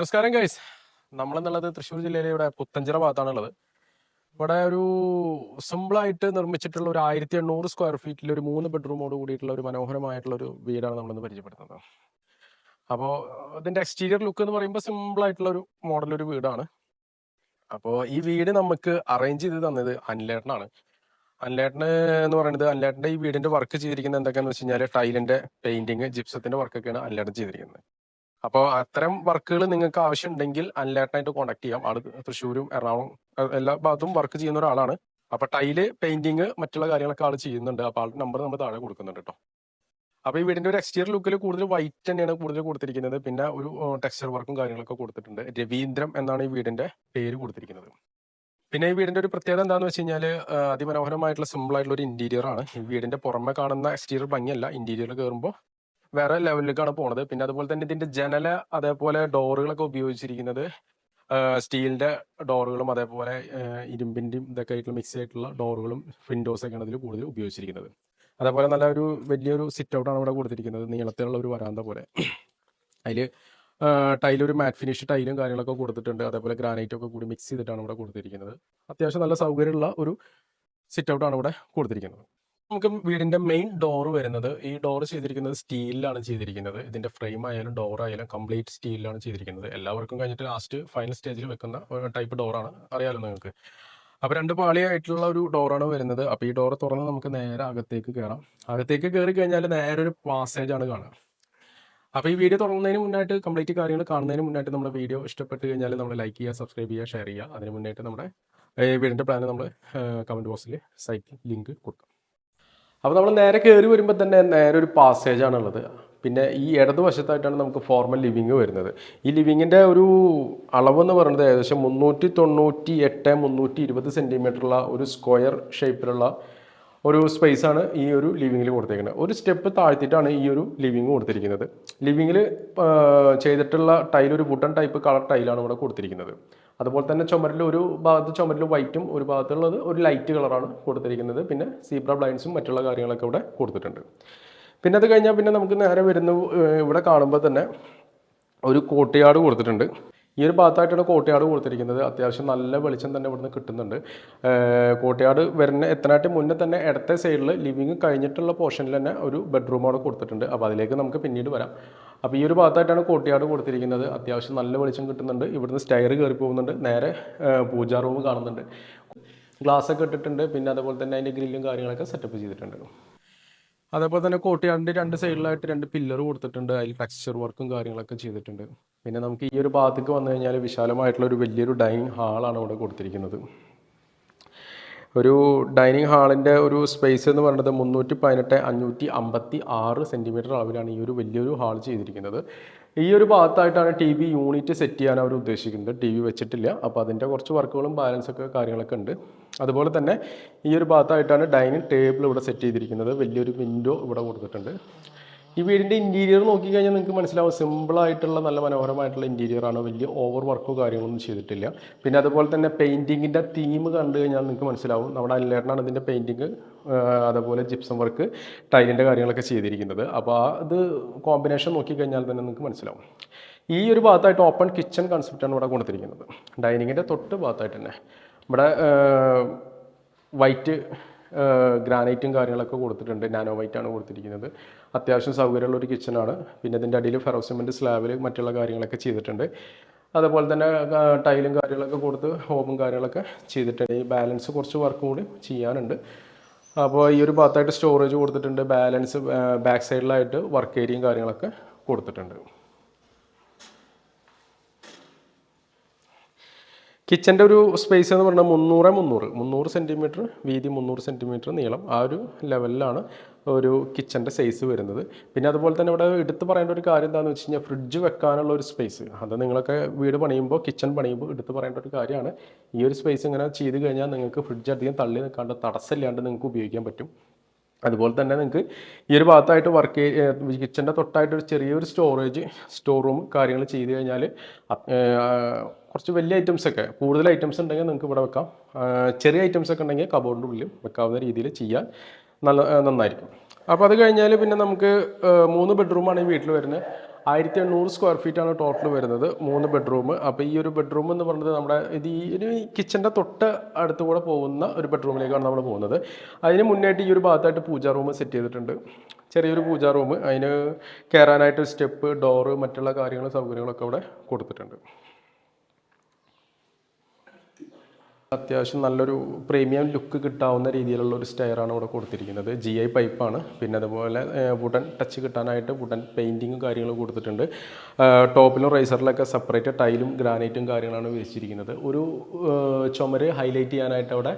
നമസ്കാരം ഗൈസ് നമ്മളെന്നുള്ളത് തൃശ്ശൂർ ജില്ലയിലെ ഇവിടെ പുത്തഞ്ചിറ ഭാഗത്താണുള്ളത്. ഇവിടെ ഒരു സിമ്പിളായിട്ട് നിർമ്മിച്ചിട്ടുള്ള ഒരു ആയിരത്തി എണ്ണൂറ് സ്ക്വയർ ഫീറ്റിൽ ഒരു മൂന്ന് ബെഡ്റൂമോട് കൂടിയിട്ടുള്ള ഒരു മനോഹരമായിട്ടുള്ള ഒരു വീടാണ് നമ്മളിന്ന് പരിചയപ്പെടുത്തുന്നത്. അപ്പോൾ ഇതിന്റെ എക്സ്റ്റീരിയർ ലുക്ക് എന്ന് പറയുമ്പോൾ സിമ്പിളായിട്ടുള്ള ഒരു മോഡൽ ഒരു വീടാണ്. അപ്പോൾ ഈ വീട് നമുക്ക് അറേഞ്ച് ചെയ്ത് തന്നത് അനിലേട്ടനാണ് അനിലേട്ടന് എന്ന് പറയുന്നത് അനിലേട്ടന്റെ ഈ വീടിന്റെ വർക്ക് ചെയ്തിരിക്കുന്നത് എന്തൊക്കെയാണെന്ന് വെച്ച് കഴിഞ്ഞാൽ ടൈലിന്റെ പെയിന്റിങ് ജിപ്സത്തിന്റെ വർക്കൊക്കെയാണ് അനിലേട്ടൻ ചെയ്തിരിക്കുന്നത്. അപ്പോൾ അത്തരം വർക്കുകൾ നിങ്ങൾക്ക് ആവശ്യം ഉണ്ടെങ്കിൽ അനിലേട്ടനായിട്ട് കോൺടാക്ട് ചെയ്യാം. ആൾ തൃശ്ശൂരും എറണാകുളം എല്ലാ ഭാഗത്തും വർക്ക് ചെയ്യുന്ന ഒരാളാണ്. അപ്പൊ ടൈൽ പെയിന്റിങ് മറ്റുള്ള കാര്യങ്ങളൊക്കെ ആൾ ചെയ്യുന്നുണ്ട്. അപ്പൊ ആളുടെ നമ്പർ നമ്മൾ താഴെ കൊടുക്കുന്നുണ്ട് കേട്ടോ അപ്പൊ ഈ വീടിന്റെ ഒരു എക്സ്റ്റീരിയർ ലുക്കിൽ കൂടുതൽ വൈറ്റ് തന്നെയാണ് കൂടുതൽ കൊടുത്തിരിക്കുന്നത്. പിന്നെ ഒരു ടെക്സ്ചർ വർക്കും കാര്യങ്ങളൊക്കെ കൊടുത്തിട്ടുണ്ട്. രവീന്ദ്രം എന്നാണ് ഈ വീടിന്റെ പേര് കൊടുത്തിരിക്കുന്നത്. പിന്നെ ഈ വീടിന്റെ ഒരു പ്രത്യേകത എന്താണെന്ന് വെച്ച് കഴിഞ്ഞാൽ അതിമനോഹരമായിട്ടുള്ള സിമ്പിൾ ആയിട്ടുള്ള ഒരു ഇന്റീരിയർ ആണ്. ഈ വീടിന്റെ പുറമെ കാണുന്ന എക്സ്റ്റീരിയർ ഭംഗിയല്ല. ഇന്റീരിയർ കയറുമ്പോൾ വേറെ ലെവലിലേക്കാണ് പോണത്. പിന്നെ അതുപോലെ തന്നെ ഇതിന്റെ ജനല അതേപോലെ ഡോറുകളൊക്കെ ഉപയോഗിച്ചിരിക്കുന്നത് സ്റ്റീലിന്റെ ഡോറുകളും അതേപോലെ ഇരുമ്പിന്റെയും ഇതൊക്കെ ആയിട്ടുള്ള മിക്സ് ആയിട്ടുള്ള ഡോറുകളും വിൻഡോസ് ഒക്കെയാണ് അതിൽ കൂടുതൽ ഉപയോഗിച്ചിരിക്കുന്നത്. അതേപോലെ നല്ല ഒരു വലിയൊരു സിറ്റ് ഔട്ടാണ് ഇവിടെ കൊടുത്തിരിക്കുന്നത് നീളത്തിലുള്ള ഒരു വരാന്ത പോലെ. അതിൽ ടൈൽ ഒരു മാറ്റ് ഫിനിഷ് ടൈലും കാര്യങ്ങളൊക്കെ കൊടുത്തിട്ടുണ്ട്. അതേപോലെ ഗ്രാനൈറ്റ് ഒക്കെ കൂടി മിക്സ് ചെയ്തിട്ടാണ് ഇവിടെ കൊടുത്തിരിക്കുന്നത്. അത്യാവശ്യം നല്ല സൗകര്യമുള്ള ഒരു സിറ്റ് ഔട്ടാണ് ഇവിടെ കൊടുത്തിരിക്കുന്നത്. നമുക്ക് വീടിന്റെ മെയിൻ ഡോർ വരുന്നത് ഈ ഡോർ ചെയ്തിരിക്കുന്നത് സ്റ്റീലിലാണ് ചെയ്തിരിക്കുന്നത്. ഇതിന്റെ ഫ്രെയിം ആയാലും ഡോർ ആയാലും കംപ്ലീറ്റ് സ്റ്റീലിലാണ് ചെയ്തിരിക്കുന്നത്. എല്ലാവർക്കും കഴിഞ്ഞിട്ട് ലാസ്റ്റ് ഫൈനൽ സ്റ്റേജിൽ വെക്കുന്ന ടൈപ്പ് ഡോറാണ് അറിയാലോ നിങ്ങൾക്ക്? അപ്പൊ രണ്ട് പാളിയായിട്ടുള്ള ഒരു ഡോറാണ് വരുന്നത്. അപ്പൊ ഈ ഡോർ തുറന്ന് നമുക്ക് നേരെ അകത്തേക്ക് കയറാം അകത്തേക്ക് കയറി കഴിഞ്ഞാൽ നേരെ ഒരു പാസേജ് ആണ് കാണുക. അപ്പൊ ഈ വീഡിയോ തുടങ്ങുന്നതിന് മുന്നായിട്ട് കംപ്ലീറ്റ് കാര്യങ്ങൾ കാണുന്നതിന് മുന്നായിട്ട് നമ്മുടെ വീഡിയോ ഇഷ്ടപ്പെട്ട് കഴിഞ്ഞാൽ നമ്മൾ ലൈക്ക് ചെയ്യുക സബ്സ്ക്രൈബ് ചെയ്യുക ഷെയർ ചെയ്യുക. അതിന് മുന്നായിട്ട് നമ്മുടെ വീടിന്റെ പ്ലാൻ നമ്മൾ കമന്റ് ബോക്സിൽ സൈക്കിൾ ലിങ്ക് കൊടുക്കാം. അപ്പോൾ നമ്മൾ നേരെ കയറി വരുമ്പോൾ തന്നെ നേരെ ഒരു പാസേജ് ആണുള്ളത്. പിന്നെ ഈ ഇടതുവശത്തായിട്ടാണ് നമുക്ക് ഫോർമൽ ലിവിങ് വരുന്നത്. ഈ ലിവിങ്ങിന്റെ ഒരു അളവെന്ന് പറയുന്നത് ഏകദേശം മുന്നൂറ്റി തൊണ്ണൂറ്റി എട്ട് മുന്നൂറ്റി ഇരുപത് സെന്റിമീറ്ററുള്ള ഒരു സ്ക്വയർ ഷേപ്പിലുള്ള ഒരു സ്പേസ് ആണ് ഈ ഒരു ലിവിങ്ങിൽ കൊടുത്തിരിക്കുന്നത് ഒരു സ്റ്റെപ്പ് താഴ്ത്തിയിട്ടാണ് ഈ ഒരു ലിവിങ് കൊടുത്തിരിക്കുന്നത്. ലിവിങ്ങിൽ ചെയ്തിട്ടുള്ള ടൈൽ ഒരു വുഡൻ ടൈപ്പ് കളർ ടൈലാണ് ഇവിടെ കൊടുത്തിരിക്കുന്നത്. അതുപോലെ തന്നെ ചുമരിൽ ഒരു ഭാഗത്ത് ചുമരിൽ വൈറ്റും ഒരു ഭാഗത്തുള്ളത് ഒരു ലൈറ്റ് കളറാണ് കൊടുത്തിരിക്കുന്നത്. പിന്നെ സീബ്ര ബ്ലൈൻസും മറ്റുള്ള കാര്യങ്ങളൊക്കെ ഇവിടെ കൊടുത്തിട്ടുണ്ട്. പിന്നെ അത് കഴിഞ്ഞാൽ പിന്നെ നമുക്ക് നേരെ വരുന്ന ഇവിടെ കാണുമ്പോൾ തന്നെ ഒരു കോട്ടയാട് കൊടുത്തിട്ടുണ്ട്. ഈ ഒരു ഭാഗത്തായിട്ടാണ് കോട്ടയാട് കൊടുത്തിരിക്കുന്നത്. അത്യാവശ്യം നല്ല വെളിച്ചം തന്നെ ഇവിടുന്ന് കിട്ടുന്നുണ്ട്. കോട്ടയാട് വരുന്ന എത്തനായിട്ട് മുന്നേ തന്നെ ഇടത്തെ സൈഡിൽ ലിവിങ് കഴിഞ്ഞിട്ടുള്ള പോർഷനിൽ തന്നെ ഒരു ബെഡ്റൂമാണ് കൊടുത്തിട്ടുണ്ട്. അപ്പോൾ അതിലേക്ക് നമുക്ക് പിന്നീട് വരാം. അപ്പോൾ ഈ ഒരു ഭാഗത്തായിട്ടാണ് കോട്ടിയാട് കൊടുത്തിരിക്കുന്നത്. അത്യാവശ്യം നല്ല വെളിച്ചം കിട്ടുന്നുണ്ട്. ഇവിടുന്ന് സ്റ്റയർ കയറി പോകുന്നുണ്ട്. നേരെ പൂജാ റൂം കാണുന്നുണ്ട്. ഗ്ലാസ് ഒക്കെ ഇട്ടിട്ടുണ്ട്. പിന്നെ അതുപോലെ തന്നെ അതിന്റെ ഗ്രില്ലും കാര്യങ്ങളൊക്കെ സെറ്റപ്പ് ചെയ്തിട്ടുണ്ട്. അതേപോലെ തന്നെ കോട്ടയാടിന്റെ രണ്ട് സൈഡിലായിട്ട് രണ്ട് പില്ലർ കൊടുത്തിട്ടുണ്ട്. അതിൽ ടെക്സ്ചർ വർക്കും കാര്യങ്ങളൊക്കെ ചെയ്തിട്ടുണ്ട്. പിന്നെ നമുക്ക് ഈ ഒരു ഭാഗത്തേക്ക് വന്നു കഴിഞ്ഞാൽ വിശാലമായിട്ടുള്ള ഒരു വലിയൊരു ഡൈനിങ് ഹാളാണ് ഇവിടെ കൊടുത്തിരിക്കുന്നത്. ഒരു ഡൈനിങ് ഹാളിന്റെ ഒരു സ്പേസ് എന്ന് പറയുന്നത് മുന്നൂറ്റി പതിനെട്ട് അഞ്ഞൂറ്റി അമ്പത്തി ആറ് സെന്റിമീറ്റർ അളവിലാണ് ഈ ഒരു വലിയൊരു ഹാൾ ചെയ്തിരിക്കുന്നത്. ഈ ഒരു ഭാഗത്തായിട്ടാണ് ടി വി യൂണിറ്റ് സെറ്റ് ചെയ്യാൻ അവർ ഉദ്ദേശിക്കുന്നത്. ടി വി വെച്ചിട്ടില്ല. അപ്പോൾ അതിന്റെ കുറച്ച് വർക്കുകളും ബാലൻസൊക്കെ കാര്യങ്ങളൊക്കെ ഉണ്ട്. അതുപോലെ തന്നെ ഈ ഒരു ഭാഗത്തായിട്ടാണ് ഡൈനിങ് ടേബിൾ ഇവിടെ സെറ്റ് ചെയ്തിരിക്കുന്നത്. വലിയൊരു വിൻഡോ ഇവിടെ കൊടുത്തിട്ടുണ്ട്. ഈ വീടിന്റെ ഇന്റീരിയർ നോക്കിക്കഴിഞ്ഞാൽ നിങ്ങൾക്ക് മനസ്സിലാവും സിമ്പിളായിട്ടുള്ള നല്ല മനോഹരമായിട്ടുള്ള ഇന്റീരിയർ ആണ്. വലിയ ഓവർ വർക്കോ കാര്യങ്ങളൊന്നും ചെയ്തിട്ടില്ല. പിന്നെ അതുപോലെ തന്നെ പെയിന്റിങ്ങിന്റെ തീം കണ്ടു കഴിഞ്ഞാൽ നിങ്ങൾക്ക് മനസ്സിലാവും. നമ്മുടെ അല്ലേട്ടനാണ് ഇതിന്റെ പെയിന്റിങ് അതുപോലെ ജിപ്സം വർക്ക് ടൈലിന്റെ കാര്യങ്ങളൊക്കെ ചെയ്തിരിക്കുന്നത്. അപ്പോൾ ആ ഇത് കോമ്പിനേഷൻ നോക്കിക്കഴിഞ്ഞാൽ തന്നെ നിങ്ങൾക്ക് മനസ്സിലാവും. ഈ ഒരു ഭാഗത്തായിട്ട് ഓപ്പൺ കിച്ചൺ കൺസെപ്റ്റാണ് ഇവിടെ കൊടുത്തിരിക്കുന്നത്. ഡൈനിങ്ങിന്റെ തൊട്ട് ഭാഗത്തായിട്ട് തന്നെ. ഇവിടെ വൈറ്റ് ഗ്രാനൈറ്റും കാര്യങ്ങളൊക്കെ കൊടുത്തിട്ടുണ്ട്. നാനോ ആണ് കൊടുത്തിരിക്കുന്നത്. അത്യാവശ്യം സൗകര്യമുള്ള ഒരു കിച്ചണാണ് പിന്നെ ഇതിന്റെ അടിയിൽ ഫെറോസിമെന്റ് സ്ലാബിൽ മറ്റുള്ള കാര്യങ്ങളൊക്കെ ചെയ്തിട്ടുണ്ട്. അതുപോലെ തന്നെ ടൈലും കാര്യങ്ങളൊക്കെ കൊടുത്ത് ഹോമും കാര്യങ്ങളൊക്കെ ചെയ്തിട്ടുണ്ട്. ഈ ബാലൻസ് കുറച്ച് വർക്കും കൂടി ചെയ്യാനുണ്ട്. അപ്പോൾ ഈ ഒരു ഭാഗത്തായിട്ട് സ്റ്റോറേജ് കൊടുത്തിട്ടുണ്ട്. ബാലൻസ് ബാക്ക് സൈഡിലായിട്ട് വർക്ക് ഏരിയയും കാര്യങ്ങളൊക്കെ കൊടുത്തിട്ടുണ്ട്. കിച്ചന്റെ ഒരു സ്പേസ് എന്ന് പറഞ്ഞാൽ മുന്നൂറ് മുന്നൂറ്. മുന്നൂറ് സെന്റിമീറ്റർ വീതി മുന്നൂറ് സെന്റിമീറ്റർ നീളം ആ ഒരു ലെവലിലാണ് ഒരു കിച്ചന്റെ സൈസ് വരുന്നത്. പിന്നെ അതുപോലെ തന്നെ ഇവിടെ എടുത്ത് പറയേണ്ട ഒരു കാര്യം എന്താണെന്ന് വെച്ച് കഴിഞ്ഞാൽ ഫ്രിഡ്ജ് വെക്കാനുള്ള ഒരു സ്പേസ് അത് നിങ്ങളൊക്കെ വീട് പണിയുമ്പോൾ കിച്ചൺ പണിയുമ്പോൾ എടുത്ത് പറയേണ്ട ഒരു കാര്യമാണ്. ഈ ഒരു സ്പേസ് ഇങ്ങനെ ചെയ്ത് കഴിഞ്ഞാൽ നിങ്ങൾക്ക് ഫ്രിഡ്ജ് അധികം തള്ളി നിൽക്കാണ്ട് തടസ്സമില്ലാണ്ട് നിങ്ങൾക്ക് ഉപയോഗിക്കാൻ പറ്റും. അതുപോലെ തന്നെ നിങ്ങൾക്ക് ഈ ഒരു ഭാഗത്തായിട്ട് വർക്ക് കിച്ചന്റെ തൊട്ടായിട്ട് ഒരു ചെറിയൊരു സ്റ്റോറേജ് സ്റ്റോർ റൂം കാര്യങ്ങൾ ചെയ്ത് കഴിഞ്ഞാൽ കുറച്ച് വലിയ ഐറ്റംസ് ഒക്കെ കൂടുതൽ ഐറ്റംസ് ഉണ്ടെങ്കിൽ നിങ്ങൾക്ക് ഇവിടെ വെക്കാം. ചെറിയ ഐറ്റംസ് ഒക്കെ ഉണ്ടെങ്കിൽ കബോർഡിന്റെ ഉള്ളിൽ വെക്കാവുന്ന രീതിയിൽ ചെയ്യാൻ നല്ല നന്നായിരിക്കും. അപ്പോൾ അത് കഴിഞ്ഞാൽ പിന്നെ നമുക്ക് മൂന്ന് ബെഡ്റൂമാണ് ഈ വീട്ടിൽ വരുന്നത്. ആയിരത്തി എണ്ണൂറ് സ്ക്വയർ ഫീറ്റ് ആണ് ടോട്ടൽ വരുന്നത് മൂന്ന് ബെഡ്റൂം അപ്പോൾ ഈ ഒരു ബെഡ്റൂം എന്ന് പറഞ്ഞത് നമ്മുടെ ഇത് ഈ ഒരു കിച്ചന്റെ തൊട്ട് അടുത്ത് കൂടെ പോകുന്ന ഒരു ബെഡ്റൂമിലേക്കാണ് നമ്മൾ പോകുന്നത്. അതിന് മുന്നായിട്ട് ഈ ഒരു ഭാഗത്തായിട്ട് പൂജാ റൂം സെറ്റ് ചെയ്തിട്ടുണ്ട്. ചെറിയൊരു പൂജാ റൂം അതിന് കയറാനായിട്ട് സ്റ്റെപ്പ് ഡോറ് മറ്റുള്ള കാര്യങ്ങളും സൗകര്യങ്ങളൊക്കെ അവിടെ കൊടുത്തിട്ടുണ്ട്. അത്യാവശ്യം നല്ലൊരു പ്രീമിയം ലുക്ക് കിട്ടാവുന്ന രീതിയിലുള്ള ഒരു സ്റ്റെയറാണ് ഇവിടെ കൊടുത്തിരിക്കുന്നത്. ജി ഐ പൈപ്പാണ് പിന്നെ അതുപോലെ വുഡൻ ടച്ച് കിട്ടാനായിട്ട് വുഡൻ പെയിന്റിങ്ങും കാര്യങ്ങളും കൊടുത്തിട്ടുണ്ട്. ടോപ്പിലും റൈസറിലൊക്കെ സെപ്പറേറ്റ് ടൈലും ഗ്രാനൈറ്റും കാര്യങ്ങളാണ് വെച്ചിരിക്കുന്നത്. ഒരു ചുമര് ഹൈലൈറ്റ് ചെയ്യാനായിട്ട് അവിടെ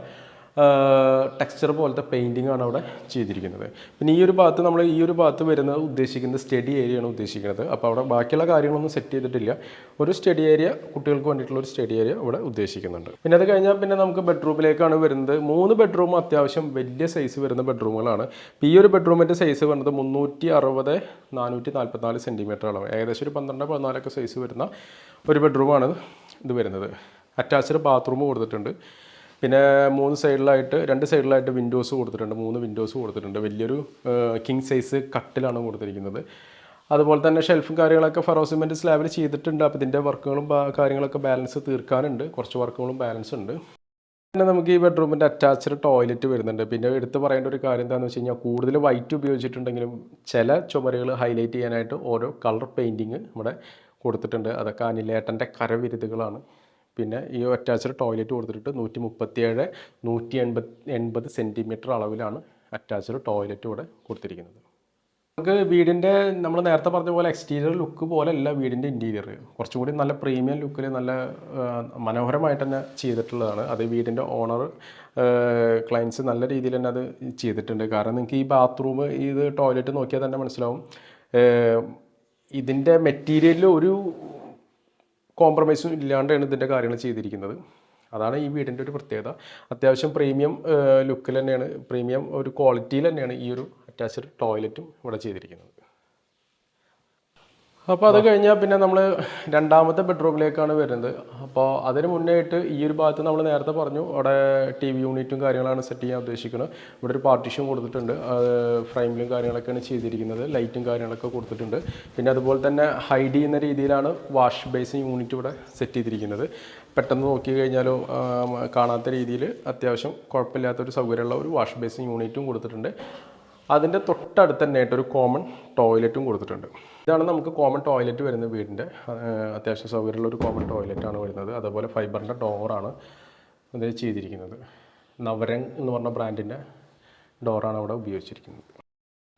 ടെക്സ്ചർ പോലത്തെ പെയിന്റിംഗ് ആണ് അവിടെ ചെയ്തിരിക്കുന്നത്. പിന്നെ ഈ ഒരു ഭാഗത്ത് നമ്മൾ ഈ ഒരു ഭാഗത്ത് വരുന്നത് ഉദ്ദേശിക്കുന്നത് സ്റ്റഡി ഏരിയ ആണ് ഉദ്ദേശിക്കുന്നത്. അപ്പോൾ അവിടെ ബാക്കിയുള്ള കാര്യങ്ങളൊന്നും സെറ്റ് ചെയ്തിട്ടില്ല. ഒരു സ്റ്റഡി ഏരിയ കുട്ടികൾക്ക് വേണ്ടിയിട്ടുള്ള ഒരു സ്റ്റഡി ഏരിയ അവിടെ ഉദ്ദേശിക്കുന്നുണ്ട്. പിന്നെ അത് കഴിഞ്ഞാൽ പിന്നെ നമുക്ക് ബെഡ്റൂമിലേക്കാണ് വരുന്നത്. മൂന്ന് ബെഡ്റൂം അത്യാവശ്യം വലിയ സൈസ് വരുന്ന ബെഡ്റൂമുകളാണ് ഇപ്പോൾ ഈ ഒരു ബെഡ്റൂമിന്റെ സൈസ് വരുന്നത് മുന്നൂറ്റി അറുപത് നാനൂറ്റി നാൽപ്പത്തിനാല് സെന്റിമീറ്റർ അളവ്. ഏകദേശം ഒരു പന്ത്രണ്ട് പതിനാലൊക്കെ സൈസ് വരുന്ന ഒരു ബെഡ്റൂമാണ് ഇത് വരുന്നത്. അറ്റാച്ച്ഡ് ബാത്റൂം കൊടുത്തിട്ടുണ്ട്. പിന്നെ മൂന്ന് സൈഡിലായിട്ട് രണ്ട് സൈഡിലായിട്ട് വിൻഡോസ് കൊടുത്തിട്ടുണ്ട്. മൂന്ന് വിൻഡോസ് കൊടുത്തിട്ടുണ്ട്. വലിയൊരു കിങ് സൈസ് കട്ടിലാണ് കൊടുത്തിരിക്കുന്നത്. അതുപോലെ തന്നെ ഷെൽഫും കാര്യങ്ങളൊക്കെ ഫെറോസിമെന്റ് സ്ലാബിൽ ചെയ്തിട്ടുണ്ട്. അപ്പോൾ ഇതിന്റെ വർക്കുകളും കാര്യങ്ങളൊക്കെ ബാലൻസ് തീർക്കാനുണ്ട്. കുറച്ച് വർക്കുകളും ബാലൻസ് ഉണ്ട്. പിന്നെ നമുക്ക് ഈ ബെഡ്റൂമിന്റെ അറ്റാച്ച്ഡ് ടോയ്ലറ്റ് വരുന്നുണ്ട്. പിന്നെ എടുത്ത് പറയേണ്ട ഒരു കാര്യം എന്താണെന്ന് വെച്ച് കഴിഞ്ഞാൽ കൂടുതൽ വൈറ്റ് ഉപയോഗിച്ചിട്ടുണ്ടെങ്കിലും ചില ചുമരുകൾ ഹൈലൈറ്റ് ചെയ്യാനായിട്ട് ഓരോ കളർ പെയിന്റിങ് ഇവിടെ കൊടുത്തിട്ടുണ്ട്. അതൊക്കെ അനിലേട്ടന്റെ കരവിരുതുകളാണ്. പിന്നെ ഈ അറ്റാച്ച്ഡ് ടോയ്ലറ്റ് കൊടുത്തിട്ട് നൂറ്റി മുപ്പത്തിയേഴ് നൂറ്റി എൺപത് എൺപത് സെന്റിമീറ്റർ അളവിലാണ് അറ്റാച്ച്ഡ് ടോയ്ലറ്റ് ഇവിടെ കൊടുത്തിരിക്കുന്നത്. നമുക്ക് വീടിന്റെ നമ്മൾ നേരത്തെ പറഞ്ഞ പോലെ എക്സ്റ്റീരിയർ ലുക്ക് പോലെയല്ല വീടിന്റെ ഇന്റീരിയർ കുറച്ചും കൂടി നല്ല പ്രീമിയം ലുക്കിൽ നല്ല മനോഹരമായിട്ട് തന്നെ ചെയ്തിട്ടുള്ളതാണ്. അത് വീടിന്റെ ഓണർ ക്ലയൻസ് നല്ല രീതിയിൽ തന്നെ അത് ചെയ്തിട്ടുണ്ട്. കാരണം നിങ്ങൾക്ക് ഈ ബാത്റൂം ഇത് ടോയ്ലറ്റ് നോക്കിയാൽ തന്നെ മനസ്സിലാവും. ഇതിന്റെ മെറ്റീരിയലിൽ ഒരു കോംപ്രമൈസും ഇല്ലാണ്ടാണ് ഇതിന്റെ കാര്യങ്ങൾ ചെയ്തിരിക്കുന്നത്. അതാണ് ഈ വീടിന്റെ ഒരു പ്രത്യേകത. അത്യാവശ്യം പ്രീമിയം ലുക്കിൽ തന്നെയാണ് പ്രീമിയം ഒരു ക്വാളിറ്റിയിൽ തന്നെയാണ് ഈ ഒരു അറ്റാച്ച്ഡ് ടോയ്ലറ്റും ഇവിടെ ചെയ്തിരിക്കുന്നത്. അപ്പോൾ അത് കഴിഞ്ഞാൽ പിന്നെ നമ്മൾ രണ്ടാമത്തെ ബെഡ്റൂമിലേക്കാണ് വരുന്നത്. അപ്പോൾ അതിന് മുന്നേയായിട്ട് ഈ ഒരു ഭാഗത്ത് നമ്മൾ നേരത്തെ പറഞ്ഞു അവിടെ ടി വി യൂണിറ്റും കാര്യങ്ങളാണ് സെറ്റ് ചെയ്യാൻ ഉദ്ദേശിക്കുന്നത്. ഇവിടെ ഒരു പാർട്ടീഷൻ കൊടുത്തിട്ടുണ്ട്. ഫ്രെയിമിലും കാര്യങ്ങളൊക്കെയാണ് ചെയ്തിരിക്കുന്നത്. ലൈറ്റും കാര്യങ്ങളൊക്കെ കൊടുത്തിട്ടുണ്ട്. പിന്നെ അതുപോലെ തന്നെ ഹൈഡ് ചെയ്യുന്ന രീതിയിലാണ് വാഷ് ബേസ് യൂണിറ്റ് ഇവിടെ സെറ്റ് ചെയ്തിരിക്കുന്നത്. പെട്ടെന്ന് നോക്കി കഴിഞ്ഞാലോ കാണാത്ത രീതിയിൽ അത്യാവശ്യം കുഴപ്പമില്ലാത്ത ഒരു സൗകര്യമുള്ള ഒരു വാഷ് ബേസിൻ യൂണിറ്റും കൊടുത്തിട്ടുണ്ട്. അതിന്റെ തൊട്ടടുത്ത് തന്നെ ആയിട്ട് ഒരു കോമൺ ടോയ്ലറ്റും കൊടുത്തിട്ടുണ്ട്. ഇതാണ് നമുക്ക് കോമൺ ടോയ്ലറ്റ് വരുന്ന വീടിന്റെ അത്യാവശ്യം സൗകര്യമുള്ള ഒരു കോമൺ ടോയ്ലറ്റാണ് വരുന്നത്. അതുപോലെ ഫൈബറിന്റെ ഡോറാണ് ഇതിൽ ചെയ്തിരിക്കുന്നത്. നവരങ് എന്ന് പറഞ്ഞ ബ്രാൻഡിന്റെ ഡോറാണ് അവിടെ ഉപയോഗിച്ചിരിക്കുന്നത്.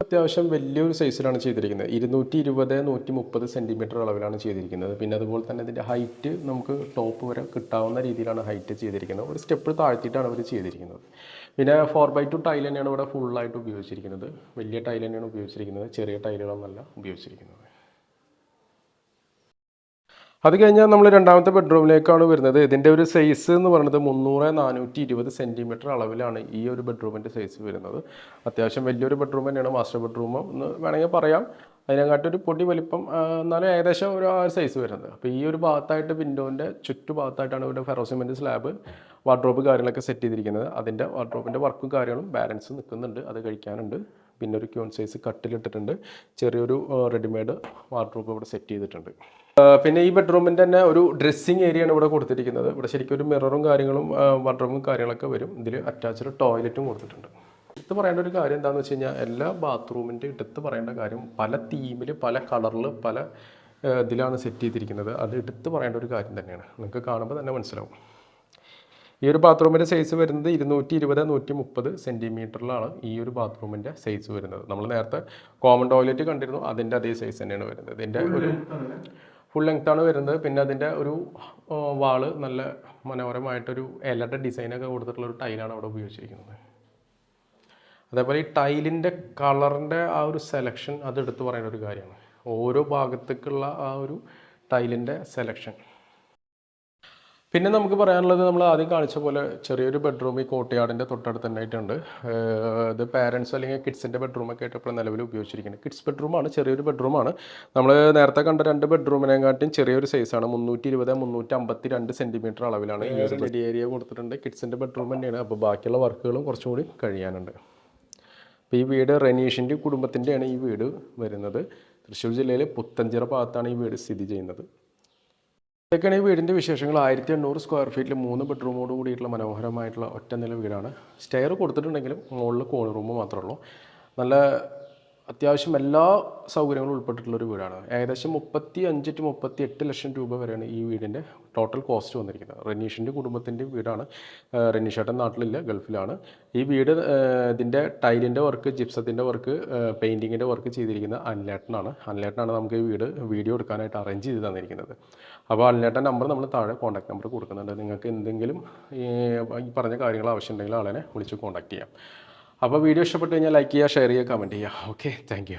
അത്യാവശ്യം വലിയൊരു സൈസിലാണ് ചെയ്തിരിക്കുന്നത്. ഇരുന്നൂറ്റി ഇരുപത് നൂറ്റി മുപ്പത് സെന്റിമീറ്റർ അളവിലാണ് ചെയ്തിരിക്കുന്നത്. പിന്നെ അതുപോലെ തന്നെ ഇതിന്റെ ഹൈറ്റ് നമുക്ക് ടോപ്പ് വരെ കിട്ടാവുന്ന രീതിയിലാണ് ഹൈറ്റ് ചെയ്തിരിക്കുന്നത്. ഒരു സ്റ്റെപ്പ് താഴ്ത്തിയിട്ടാണ് അവർ ചെയ്തിരിക്കുന്നത്. പിന്നെ ഫോർ ബൈ ടു ടൈൽ തന്നെയാണ് ഇവിടെ ഫുള്ളായിട്ട് ഉപയോഗിച്ചിരിക്കുന്നത്. വലിയ ടൈൽ തന്നെയാണ് ഉപയോഗിച്ചിരിക്കുന്നത്. ചെറിയ ടൈലുകളൊന്നല്ല ഉപയോഗിച്ചിരിക്കുന്നത്. അത് കഴിഞ്ഞാൽ നമ്മൾ രണ്ടാമത്തെ ബെഡ്റൂമിലേക്കാണ് വരുന്നത്. ഇതിന്റെ ഒരു സൈസ് എന്ന് പറയുന്നത് മുന്നൂറ് നാനൂറ്റി ഇരുപത് സെന്റിമീറ്റർ അളവിലാണ് ഈ ഒരു ബെഡ്റൂമിന്റെ സൈസ് വരുന്നത്. അത്യാവശ്യം വലിയൊരു ബെഡ്റൂം തന്നെയാണ് മാസ്റ്റർ ബെഡ്റൂം എന്ന് വേണമെങ്കിൽ പറയാം. അതിനെക്കാട്ടൊരു പൊടി വലിപ്പം എന്നാലും ഏകദേശം ഒരു ആ സൈസ് വരുന്നത്. അപ്പോൾ ഈ ഒരു ഭാഗത്തായിട്ട് വിൻഡോന്റെ ചുറ്റുഭാഗത്തായിട്ടാണ് ഇവിടെ ഫെറോസിമെന്റ് സ്ലാബ് വാർഡ്രോബ് കാര്യങ്ങളൊക്കെ സെറ്റ് ചെയ്തിരിക്കുന്നത്. അതിന്റെ വാർഡ്രോബിന്റെ വർക്കും കാര്യങ്ങളും ബാലൻസ് നിൽക്കുന്നുണ്ട്. അത് കഴിക്കാനുണ്ട്. പിന്നെ ഒരു ക്യൂൺ സൈസ് കട്ടിലിട്ടിട്ടുണ്ട്. ചെറിയൊരു റെഡിമെയ്ഡ് വാർഡ്രോബ് ഇവിടെ സെറ്റ് ചെയ്തിട്ടുണ്ട്. പിന്നെ ഈ ബെഡ്റൂമിന്റെ തന്നെ ഒരു ഡ്രസ്സിങ് ഏരിയയാണ് ഇവിടെ കൊടുത്തിരിക്കുന്നത്. ഇവിടെ ശരിക്കും ഒരു മിററും കാര്യങ്ങളും വാർഡ്രോബും കാര്യങ്ങളൊക്കെ വരും. ഇതിൽ അറ്റാച്ച്ഡ് ടോയ്ലറ്റും കൊടുത്തിട്ടുണ്ട്. എടുത്ത് പറയേണ്ട ഒരു കാര്യം എന്താണെന്ന് വെച്ച് കഴിഞ്ഞാൽ എല്ലാ ബാത്റൂമിന്റെ എടുത്ത് പറയേണ്ട കാര്യം പല തീമിൽ പല കളറിൽ പല ഇതിലാണ് സെറ്റ് ചെയ്തിരിക്കുന്നത്. അത് എടുത്ത് പറയേണ്ട ഒരു കാര്യം തന്നെയാണ്. നിങ്ങൾക്ക് കാണുമ്പോൾ തന്നെ മനസ്സിലാവും. ഈ ഒരു ബാത്റൂമിന്റെ സൈസ് വരുന്നത് ഇരുന്നൂറ്റി ഇരുപത് നൂറ്റി മുപ്പത് സെന്റിമീറ്ററിലാണ് ഈ ഒരു ബാത്റൂമിന്റെ സൈസ് വരുന്നത്. നമ്മൾ നേരത്തെ കോമൺ ടോയ്ലറ്റ് കണ്ടിരുന്നു അതിന്റെ അതേ സൈസ് തന്നെയാണ് വരുന്നത്. ഇതിന്റെ ഒരു ഫുൾ ലെങ്ത് ആണ് വരുന്നത്. പിന്നെ അതിന്റെ ഒരു വാൾ നല്ല മനോഹരമായിട്ടൊരു ഇലയുടെ ഡിസൈനൊക്കെ കൊടുത്തിട്ടുള്ള ഒരു ടൈലാണ് അവിടെ ഉപയോഗിച്ചിരിക്കുന്നത്. അതേപോലെ ഈ ടൈലിന്റെ കളറിന്റെ ആ ഒരു സെലക്ഷൻ അത് എടുത്തു പറയേണ്ട ഒരു കാര്യമാണ്. ഓരോ ഭാഗത്തേക്കുള്ള ആ ഒരു ടൈലിന്റെ സെലക്ഷൻ പിന്നെ നമുക്ക് പറയാനുള്ളത് നമ്മൾ ആദ്യം കാണിച്ച പോലെ ചെറിയൊരു ബെഡ്റൂം ഈ കോട്ടയാടിന്റെ തൊട്ടടുത്ത് തന്നെ ആയിട്ടുണ്ട് ഇത് പാരൻസ് അല്ലെങ്കിൽ കിഡ്സിന്റെ ബെഡ്റൂമൊക്കെ ആയിട്ട് ഇപ്പോൾ നിലവിൽ ഉപയോഗിച്ചിരിക്കുന്നത്? കിഡ്സ് ബെഡ്റൂമാണ് ചെറിയൊരു ബെഡ്റൂമാണ് നമ്മൾ നേരത്തെ കണ്ട രണ്ട് ബെഡ്റൂമിനെക്കാട്ടും ചെറിയൊരു സൈസാണ് മുന്നൂറ്റി ഇരുപത് മുന്നൂറ്റി അമ്പത്തി രണ്ട് സെന്റിമീറ്റർ അളവിലാണ് ഈ ഒരു സ്റ്റഡി ഏരിയ കൊടുത്തിട്ടുണ്ട്. കിഡ്സിന്റെ ബെഡ്റൂം തന്നെയാണ്. അപ്പോൾ ബാക്കിയുള്ള വർക്കുകളും കുറച്ചും കൂടി കഴിയാനുണ്ട്. അപ്പോൾ ഈ വീട് റനീഷിന്റെ കുടുംബത്തിന്റെയാണ് ഈ വീട് വരുന്നത്. തൃശ്ശൂർ ജില്ലയിലെ പുത്തഞ്ചിറ ഭാഗത്താണ് ഈ വീട് സ്ഥിതി ചെയ്യുന്നത്. ഇതൊക്കെയാണ് ഈ വീടിന്റെ വിശേഷങ്ങൾ. ആയിരത്തി എണ്ണൂറ് സ്ക്വയർ ഫീറ്റിൽ മൂന്ന് ബെഡ്റൂമോട് കൂടിയിട്ടുള്ള മനോഹരമായിട്ടുള്ള ഒറ്റ നില വീടാണ്. സ്റ്റെയർ കൊടുത്തിട്ടുണ്ടെങ്കിലും മുകളിൽ കോൾ റൂം മാത്രമേ ഉള്ളൂ. നല്ല അത്യാവശ്യം എല്ലാ സൗകര്യങ്ങളും ഉൾപ്പെട്ടിട്ടുള്ള ഒരു വീടാണ്. ഏകദേശം മുപ്പത്തി അഞ്ച് ടു മുപ്പത്തി എട്ട് ലക്ഷം രൂപ വരെയാണ് ഈ വീടിന്റെ ടോട്ടൽ കോസ്റ്റ് വന്നിരിക്കുന്നത്. റെനീഷിന്റെ കുടുംബത്തിന്റെ വീടാണ്. റനീഷേട്ടൻ നാട്ടിലില്ല ഗൾഫിലാണ്. ഈ വീട് ഇതിന്റെ ടൈലിന്റെ വർക്ക് ജിപ്സത്തിന്റെ വർക്ക് പെയിന്റിങ്ങിന്റെ വർക്ക് ചെയ്തിരിക്കുന്ന അനിലേട്ടനാണ്. അനിലേട്ടനാണ് നമുക്ക് ഈ വീട് വീഡിയോ എടുക്കാനായിട്ട് അറേഞ്ച് ചെയ്ത് തന്നിരിക്കുന്നത്. അപ്പോൾ അനിലേട്ടൻ നമ്പർ നമ്മൾ താഴെ കോൺടാക്ട് നമ്പർ കൊടുക്കുന്നുണ്ട്. നിങ്ങൾക്ക് എന്തെങ്കിലും ഈ പറഞ്ഞ കാര്യങ്ങൾ ആവശ്യമുണ്ടെങ്കിൽ ആളെ വിളിച്ച് കോൺടാക്ട് ചെയ്യാം. അപ്പോൾ വീഡിയോ ഇഷ്ടപ്പെട്ട് കഴിഞ്ഞാൽ ലൈക്ക് ചെയ്യുക ഷെയർ ചെയ്യുക കമന്റ് ചെയ്യുക. Okay thank